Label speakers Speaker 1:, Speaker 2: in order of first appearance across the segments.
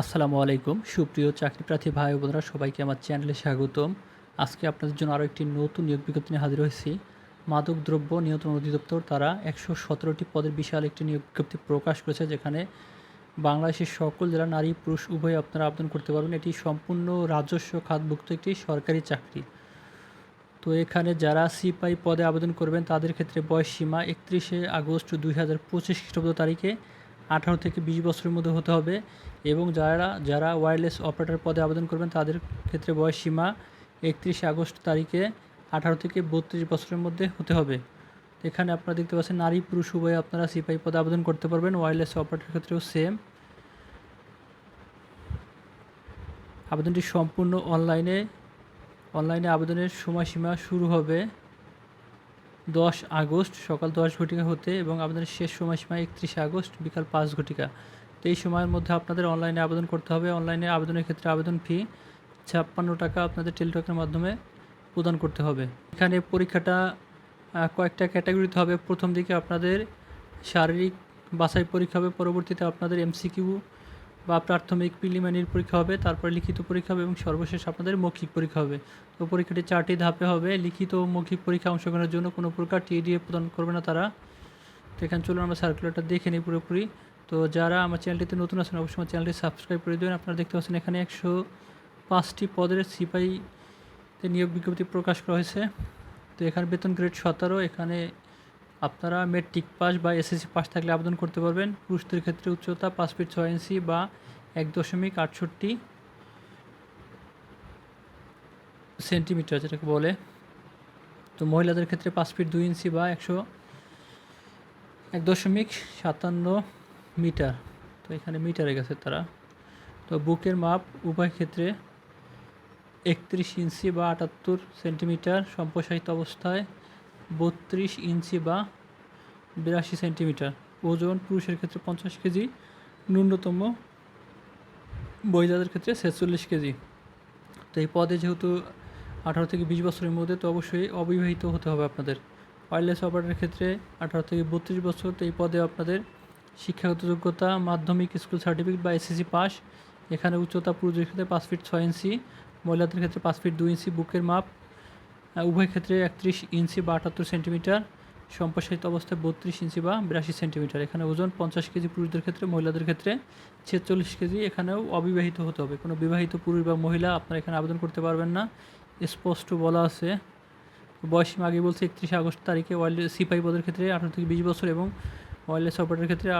Speaker 1: আসসালামু আলাইকুম। সুপ্রিয় চাকরিপ্রার্থী ভাই বোনরা, সবাইকে আমার চ্যানেলে স্বাগতম। আজকে আপনাদের জন্য আরও একটি নতুন নিয়োগ বিজ্ঞপ্তি নিয়ে হাজির হয়েছি। মাদক দ্রব্য নিয়ন্ত্রণ অধিদপ্তর তারা একশো সতেরোটি পদের বিশাল একটি নিয়োগ বিজ্ঞপ্তি প্রকাশ করেছে, যেখানে বাংলাদেশের সকল জেলা নারী, পুরুষ, উভয় আপনারা আবেদন করতে পারবেন। এটি সম্পূর্ণ রাজস্ব খাতভুক্ত একটি সরকারি চাকরি। তো এখানে যারা সিপাই পদে আবেদন করবেন, তাদের ক্ষেত্রে বয়স সীমা একত্রিশে আগস্ট দুই হাজার পঁচিশ খ্রিস্টাব্দ তারিখে আঠারো থেকে বিশ বছরের মধ্যে হতে হবে এবং যারা যারা ওয়্যারলেস অপারেটর পদে আবেদন করবেন, তাদের ক্ষেত্রে বয়স সীমা একত্রিশে আগস্ট তারিখে আঠারো থেকে বত্রিশ বছরের মধ্যে হতে হবে। এখানে আপনারা দেখতে পাচ্ছেন, নারী পুরুষ উভয়ে আপনারা সিপাই পদে আবেদন করতে পারবেন ওয়্যারলেস অপারেটর ক্ষেত্রেও সেম আবেদনটি সম্পূর্ণ অনলাইনে অনলাইনে আবেদনের সময়সীমা শুরু হবে দশ আগস্ট সকাল দশ ঘটিকা হতে এবং আবেদনের শেষ সময়সীমা একত্রিশে আগস্ট বিকাল পাঁচ ঘটিকা। তো এই সময়ের মধ্যে আপনাদের অনলাইনে আবেদন করতে হবে। অনলাইনে আবেদনের ক্ষেত্রে আবেদন ফি ছাপ্পান্ন টাকা আপনাদের টেলিটকের মাধ্যমে প্রদান করতে হবে। এখানে পরীক্ষাটা কয়েকটা ক্যাটাগরিতে হবে। প্রথম দিকে আপনাদের শারীরিক বাছাই পরীক্ষা হবে। পরবর্তীতে আপনাদের এমসিকিউ বা প্রাথমিক প্রিলিমিনারি পরীক্ষা হবে, তারপরে লিখিত পরীক্ষা হবে এবং সর্বশেষ আপনাদের মৌখিক পরীক্ষা হবে। তো পরীক্ষাটি চারটি ধাপে হবে, লিখিত মৌখিক পরীক্ষা অংশগ্রহণের জন্য কোনো প্রকার টিডিএ প্রদান করবে না তারা। তো এখানে চলুন আমরা সার্কুলারটা দেখে নিই পুরোপুরি। তো যারা আমার চ্যানেলটিতে নতুন আছেন, অবশ্যই আমার চ্যানেলটি সাবস্ক্রাইব করে দেবেন। আপনারা দেখতে পাচ্ছেন এখানে একশো পাঁচটি পদের সিপাহীতে নিয়োগ বিজ্ঞপ্তি প্রকাশ করা হয়েছে। তো এখানে বেতন গ্রেড সতেরো, এখানে আপনারা মেট্রিক পাস বা এসএসসি পাস থাকলে আবেদন করতে পারবেন। পুরুষদের ক্ষেত্রে উচ্চতা পাঁচ ফিট ছয় ইঞ্চি বা এক দশমিক আটষট্টি সেন্টিমিটার যেটাকে বলে। তো মহিলাদের ক্ষেত্রে পাঁচ ফিট দুই ইঞ্চি বা একশো এক দশমিক সাতান্ন মিটার তো এখানে মিটারে গেছে তারা। তো বুকের মাপ উভয় ক্ষেত্রে একত্রিশ ইঞ্চি বা আটাত্তর সেন্টিমিটার সম্প্রসারিত অবস্থায় বত্রিশ ইঞ্চি বা বিরাশি সেন্টিমিটার। ওজন পুরুষের ক্ষেত্রে পঞ্চাশ কেজি, ন্যূনতম মহিলাদের ক্ষেত্রে ছেচল্লিশ কেজি। তো এই পদে যেহেতু আঠারো থেকে বিশ বছরের মধ্যে, তো অবশ্যই অবিবাহিত হতে হবে আপনাদের। ওয়্যারলেস অপারেটরের ক্ষেত্রে আঠারো থেকে বত্রিশ বছর, তো এই পদে আপনাদের শিক্ষাগত যোগ্যতা, মাধ্যমিক স্কুল সার্টিফিকেট বা এসএসসি পাস এখানে উচ্চতা পুরুষের ক্ষেত্রে পাঁচ ফিট ছয় ইঞ্চি মহিলাদের ক্ষেত্রে পাঁচ ফিট দুই ইঞ্চি বুকের মাপ। উভয় ক্ষেত্রে একত্রিশ ইঞ্চি বা আটাত্তর সেন্টিমিটার, সম্প্রসারিত অবস্থায় বত্রিশ ইঞ্চি বা বিরাশি সেন্টিমিটার। এখানে ওজন পঞ্চাশ কেজি পুরুষদের ক্ষেত্রে, মহিলাদের ক্ষেত্রে ছেচল্লিশ কেজি। এখানেও অবিবাহিত হতে হবে। কোনো বিবাহিত পুরুষ বা মহিলা আপনারা এখানে আবেদন করতে পারবেন না। স্পষ্ট বলা আছে। বয়সীমা আগে বলছে একত্রিশে আগস্ট তারিখে ওয়াইল্ড সিপাহি পদের ক্ষেত্রে আঠারো থেকে বিশ বছর এবং ওয়াইল্ডলেস অপারেটরের ক্ষেত্রে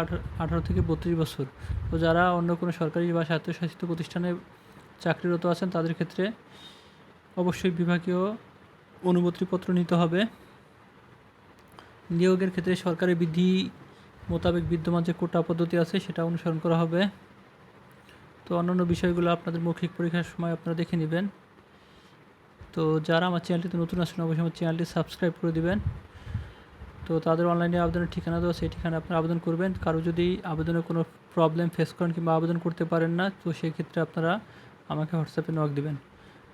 Speaker 1: আঠারো থেকে বত্রিশ বছর। তো যারা অন্য কোনো সরকারি বা স্বায়ত্তশাসিত প্রতিষ্ঠানে চাকরিরত আছেন, তাদের ক্ষেত্রে অবশ্যই বিভাগীয় অনুমতিপত্র নিতে হবে। নিয়োগের ক্ষেত্রে সরকারের বিধি মোতাবেক বিদ্যমান যে কোটা পদ্ধতি আছে, সেটা অনুসরণ করা হবে। তো অন্যান্য বিষয়গুলো আপনাদের মৌখিক পরীক্ষার সময় আপনারা দেখে নেবেন। তো যারা আমার চ্যানেলটিতে নতুন আসেন অবশ্যই আমার চ্যানেলটি সাবস্ক্রাইব করে দিবেন। তো তাদের অনলাইনে আবেদনের ঠিকানা দেওয়া সেই ঠিকানা আপনারা আবেদন করবেন। কারও যদি আবেদনে কোনো প্রবলেম ফেস করেন কিংবা আবেদন করতে পারেন না, তো সেই ক্ষেত্রে আপনারা আমাকে হোয়াটসঅ্যাপে নক দিবেন।